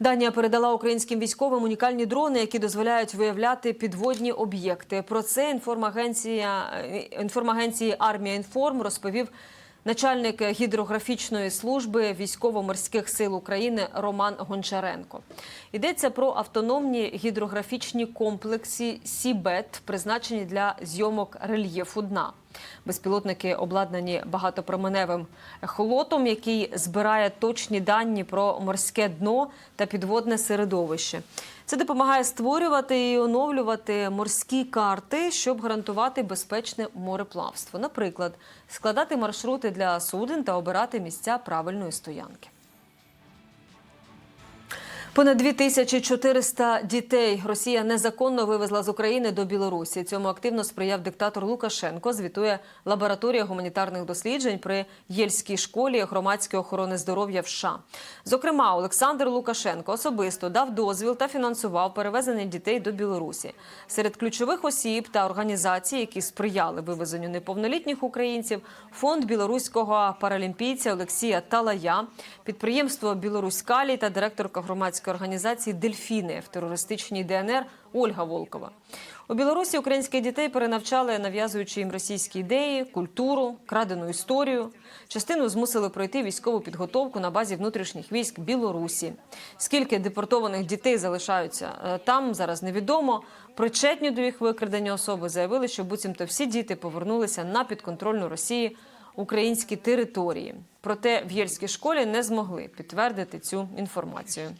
Данія передала українським військовим унікальні дрони, які дозволяють виявляти підводні об'єкти. Про це інформагенція інформагенції Армія Інформ розповів начальник гідрографічної служби військово-морських сил України Роман Гончаренко. Йдеться про автономні гідрографічні комплекси Сібет, призначені для зйомок рельєфу дна. Безпілотники обладнані багатопроменевим ехолотом, який збирає точні дані про морське дно та підводне середовище. Це допомагає створювати і оновлювати морські карти, щоб гарантувати безпечне мореплавство. Наприклад, складати маршрути для суден та обирати місця правильної стоянки. Понад 2400 дітей Росія незаконно вивезла з України до Білорусі. Цьому активно сприяв диктатор Лукашенко. Звітує лабораторія гуманітарних досліджень при Єльській школі громадської охорони здоров'я в США. Зокрема, Олександр Лукашенко особисто дав дозвіл та фінансував перевезення дітей до Білорусі. Серед ключових осіб та організацій, які сприяли вивезенню неповнолітніх українців, фонд білоруського паралімпійця Олексія Талая, підприємство Білоруськалі та директорка громадської організації Дельфіни в терористичній ДНР Ольга Волкова. У Білорусі українських дітей перенавчали, нав'язуючи їм російські ідеї, культуру, крадену історію. Частину змусили пройти військову підготовку на базі внутрішніх військ Білорусі. Скільки депортованих дітей залишаються е, там, зараз невідомо. Причетні до їх викрадення особи заявили, що буцімто всі діти повернулися на підконтрольну Росії українські території. Проте в Єльській школі не змогли підтвердити цю інформацію.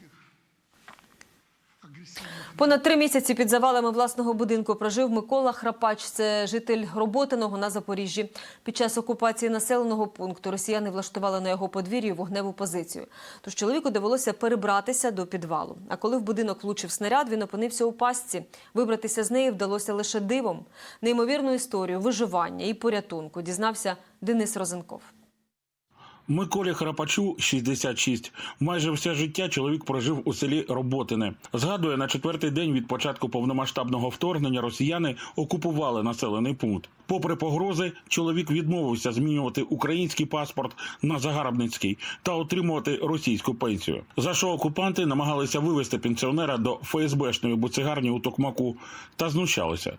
Понад три місяці під завалами власного будинку прожив Микола Храпач. Це житель Роботиного на Запоріжжі. Під час окупації населеного пункту росіяни влаштували на його подвір'ї вогневу позицію. Тож чоловіку довелося перебратися до підвалу. А коли в будинок влучив снаряд, він опинився у пастці. Вибратися з неї вдалося лише дивом. Неймовірну історію виживання і порятунку дізнався Денис Розенков. Миколі Храпачу 66. Майже все життя чоловік прожив у селі Роботине. Згадує, на четвертий день від початку повномасштабного вторгнення росіяни окупували населений пункт. Попри погрози, чоловік відмовився змінювати український паспорт на загарбницький та отримувати російську пенсію. За що окупанти намагалися вивезти пенсіонера до ФСБшної буцегарні у Токмаку та знущалися.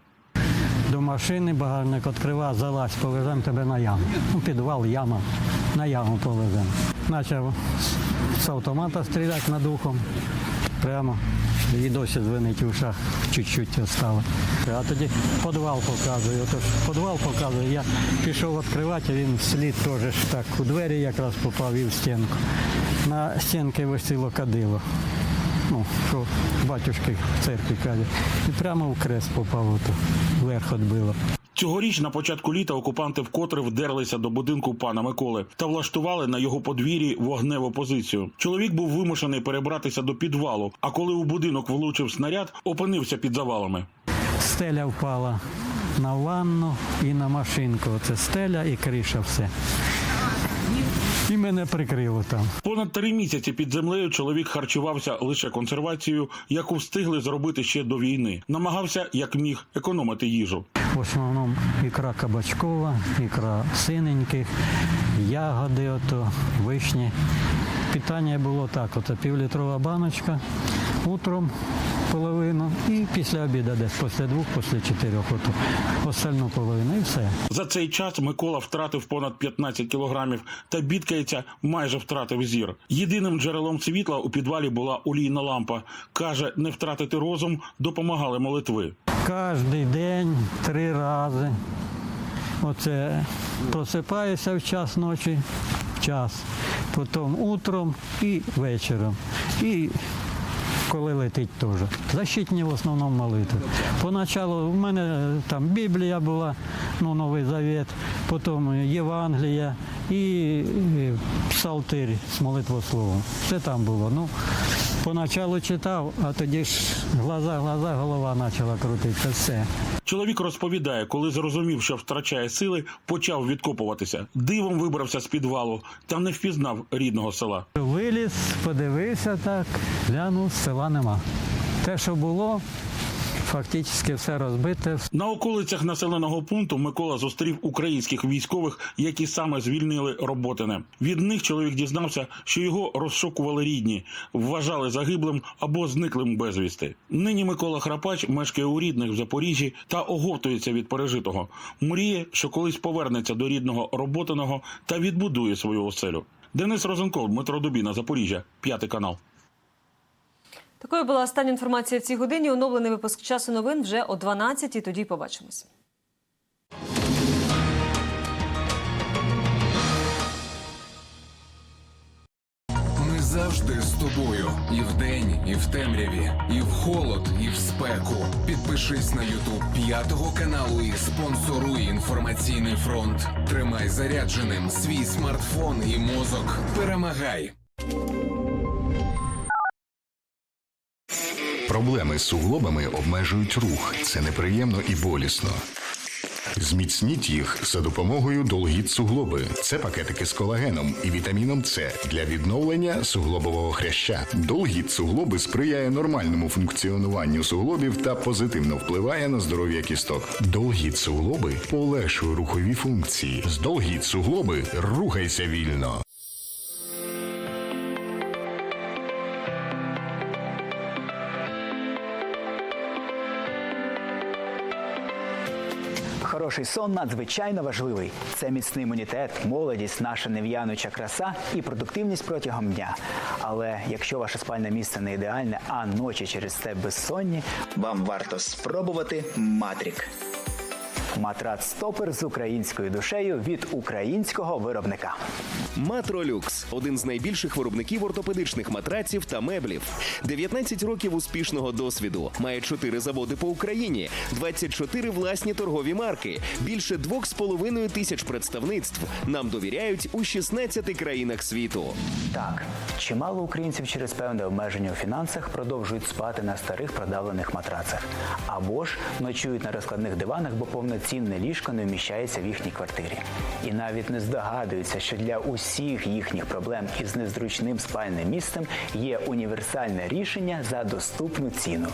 До машини багажник відкривав, залазь, повеземо тебе на яму. Ну, підвал, яма, на яму повеземо. Почав з автомата стріляти над ухом. Прямо. І досі дзвонить в ушах, чуть-чуть остало. А тоді підвал показує. Отож, підвал показує. Я пішов відкривати, він слід теж так у двері якраз попав і в стінку. На стінки висіло кадило. Ну, що батюшки в церкві каже. І прямо в крест попав, вверх відбило. Цьогоріч на початку літа окупанти вкотре вдерлися до будинку пана Миколи та влаштували на його подвір'ї вогневу позицію. Чоловік був вимушений перебратися до підвалу. А коли у будинок влучив снаряд, опинився під завалами. Стеля впала на ванну і на машинку. Оце стеля і криша все. І мене прикрило там. Понад три місяці під землею чоловік харчувався лише консервацією, яку встигли зробити ще до війни. Намагався як міг економити їжу. В основному ікра кабачкова, ікра синеньких, ягоди, ото, вишні. Питання було так: ото півлітрова баночка, утром половину і після обіду десь після двох, після чотирьох, ото, остальну половину і все. За цей час Микола втратив понад 15 кілограмів та бідкається, майже втратив зір. Єдиним джерелом світла у підвалі була олійна лампа. каже, не втратити розум допомагали молитви. Кожен день три рази. Оце просипаюся в час ночі, в час, потім утром і вечором. І коли летить теж. Защитні в основному молитви. Поначалу в мене там Біблія була, ну, Новий Завет, потім Євангелія і псалтир з молитвословом. Все там було. Ну, поначалу читав, а тоді ж глаза, глаза, голова почала крутитися. Все. Чоловік розповідає, коли зрозумів, що втрачає сили, почав відкопуватися. Дивом вибрався з підвалу та не впізнав рідного села. Виліз, подивився так, глянув, села нема. Те, що було, Фактично все розбите, На околицях населеного пункту Микола зустрів українських військових, які саме звільнили роботине. Від них чоловік дізнався, що його розшукували рідні, вважали загиблим або зниклим безвісти. Нині Микола Храпач мешкає у рідних в Запоріжжі та оговтується від пережитого. Мріє, що колись повернеться до рідного роботиного та відбудує свою оселю. Денис Розенков, Дмитро Дубіна, Запоріжжя, п'ятий канал. Такою була остання інформація в цій годині. Оновлений випуск часу новин вже о 12-й. Тоді побачимось. Ми завжди з тобою. І вдень, і в темряві, і в холод, і в спеку. Підпишись на Ютуб п'ятого каналу і спонсоруй інформаційний фронт. Тримай зарядженим свій смартфон і мозок. Перемагай! Проблеми з суглобами обмежують рух. Це неприємно і болісно. Зміцніть їх за допомогою Долгіт суглоби. Це пакетики з колагеном і вітаміном С для відновлення суглобового хряща. Долгіт суглоби сприяє нормальному функціонуванню суглобів та позитивно впливає на здоров'я кісток. Долгіт суглоби полегшує рухові функції. З Долгіт суглоби рухайся вільно. Хороший сон надзвичайно важливий. Це міцний імунітет, молодість, наша нев'януча краса і продуктивність протягом дня. Але якщо ваше спальне місце не ідеальне, а ночі через це безсонні, Вам варто спробувати Матрік. матрац стопер з українською душею від українського виробника. Матролюкс один з найбільших виробників ортопедичних матраців та меблів. 19 років успішного досвіду. Має 4 заводи по Україні, 24 власні торгові марки, більше 2,5 тисяч представництв. Нам довіряють у 16 країнах світу. Так, чимало українців через певне обмеження у фінансах продовжують спати на старих продавлених матрацах. Або ж ночують на розкладних диванах, бо повноцінне ліжко не вміщається в їхній квартирі. І навіть не здогадуються, що для усіх їхніх проблем із незручним спальним місцем є універсальне рішення за доступну ціну.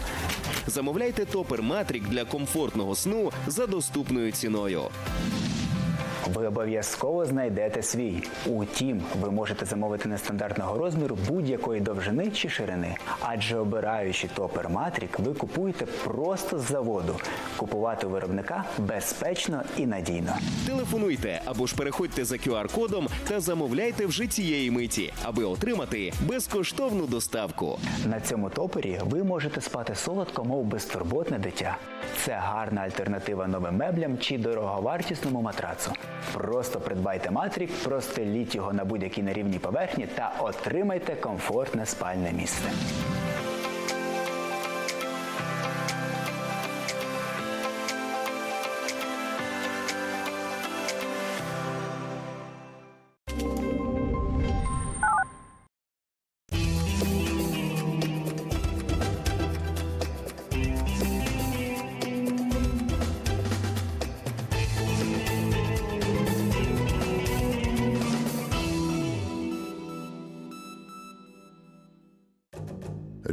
Замовляйте топер Матрік для комфортного сну за доступною ціною. Ви обов'язково знайдете свій. Утім, ви можете замовити нестандартного розміру будь-якої довжини чи ширини. Адже обираючи топер Матрік, ви купуєте просто з заводу. Купувати у виробника безпечно і надійно. Телефонуйте або ж переходьте за QR-кодом та замовляйте вже цієї миті, аби отримати безкоштовну доставку. На цьому топері ви можете спати солодко, мов безтурботне дитя. Це гарна альтернатива новим меблям чи дороговартісному матрацу. Просто придбайте матрік, простеліть його на будь-якій нерівній поверхні та отримайте комфортне спальне місце.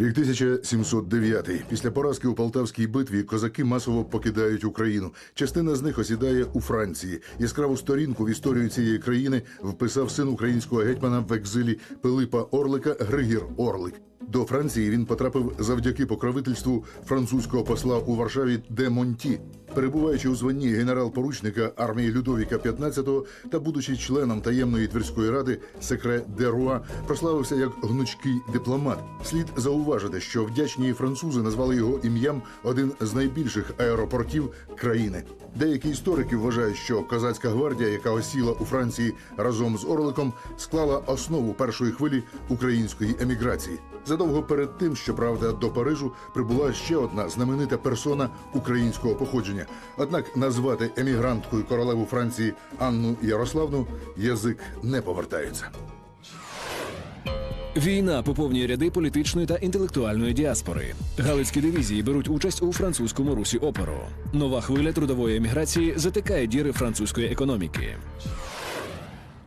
Рік 1709. Після поразки у Полтавській битві козаки масово покидають Україну. Частина з них осідає у Франції. Яскраву сторінку в історію цієї країни вписав син українського гетьмана в екзилі Пилипа Орлика Григір Орлик. До Франції він потрапив завдяки покровительству французького посла у Варшаві де Монті. Перебуваючи у званні генерал-поручника армії Людовіка XV та будучи членом таємної тверської ради Секре де Руа, прославився як гнучкий дипломат. Слід зауважити, що вдячні французи назвали його ім'ям один з найбільших аеропортів країни. Деякі історики вважають, що козацька гвардія, яка осіла у Франції разом з Орликом, склала основу першої хвилі української еміграції. Задовго перед тим, щоправда, до Парижу прибула ще одна знаменита персона українського походження. Однак назвати емігранткою королеву Франції Анну Ярославну язик не повертається. Війна поповнює ряди політичної та інтелектуальної діаспори. Галицькі дивізії беруть участь у французькому русі опору. Нова хвиля трудової еміграції затикає діри французької економіки.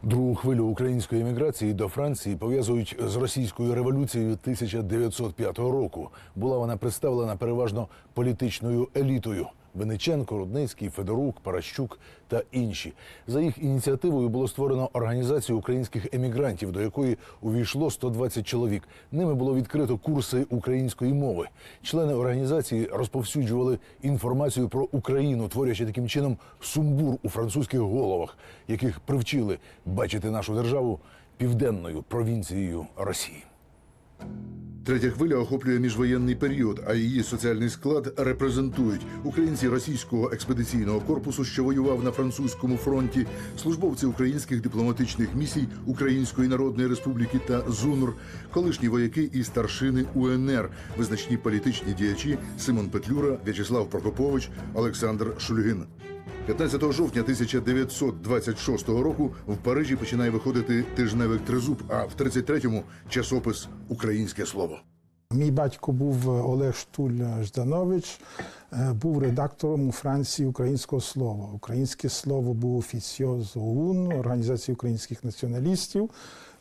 Другу хвилю української еміграції до Франції пов'язують з російською революцією 1905 року. Була вона представлена переважно політичною елітою. Вениченко, Рудницький, Федорук, Паращук та інші. За їх ініціативою було створено організацію українських емігрантів, до якої увійшло 120 чоловік. Ними було відкрито курси української мови. Члени організації розповсюджували інформацію про Україну, творячи таким чином сумбур у французьких головах, яких привчили бачити нашу державу південною провінцією Росії. Третя хвиля охоплює міжвоєнний період, а її соціальний склад репрезентують українці російського експедиційного корпусу, що воював на французькому фронті, службовці українських дипломатичних місій Української Народної Республіки та ЗУНР, колишні вояки і старшини УНР, визначні політичні діячі Симон Петлюра, В'ячеслав Прокопович, Олександр Шульгин. 15 жовтня 1926 року в Парижі починає виходити тижневик Тризуб, а в 33-му часопис Українське слово. Мій батько був Олег Штуль Жданович, е, був редактором у Франції українського слова. Українське слово був офіціоз ОУН, Організації українських націоналістів,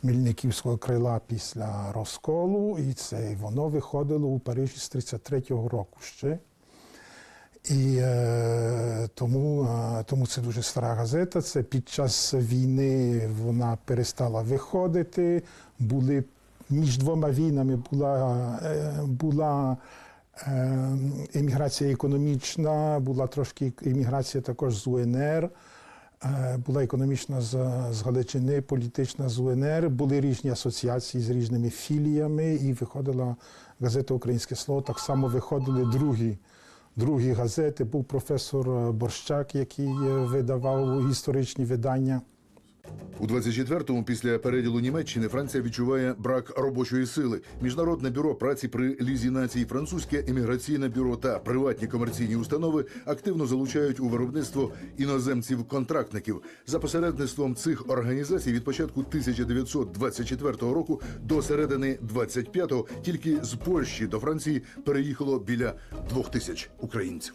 Мільниківського крила після розколу, і це воно виходило у Парижі з 33-го року ще. І е, тому, е, тому це дуже стара газета. Це під час війни вона перестала виходити. Були між двома війнами була, е, була е, еміграція економічна, була трошки еміграція також з УНР. Е, Була економічна з, з Галичини, політична з УНР, були різні асоціації з різними філіями, і виходила газета Українське слово. Так само виходили другі другі газети. Був професор Борщак, який е, видавав історичні видання. У 24-му, після переділу Німеччини, Франція відчуває брак робочої сили. Міжнародне бюро праці при Лізі націй, французьке еміграційне бюро та приватні комерційні установи активно залучають у виробництво іноземців-контрактників. За посередництвом цих організацій від початку 1924 року до середини 25-го тільки з Польщі до Франції переїхало біля двох тисяч українців.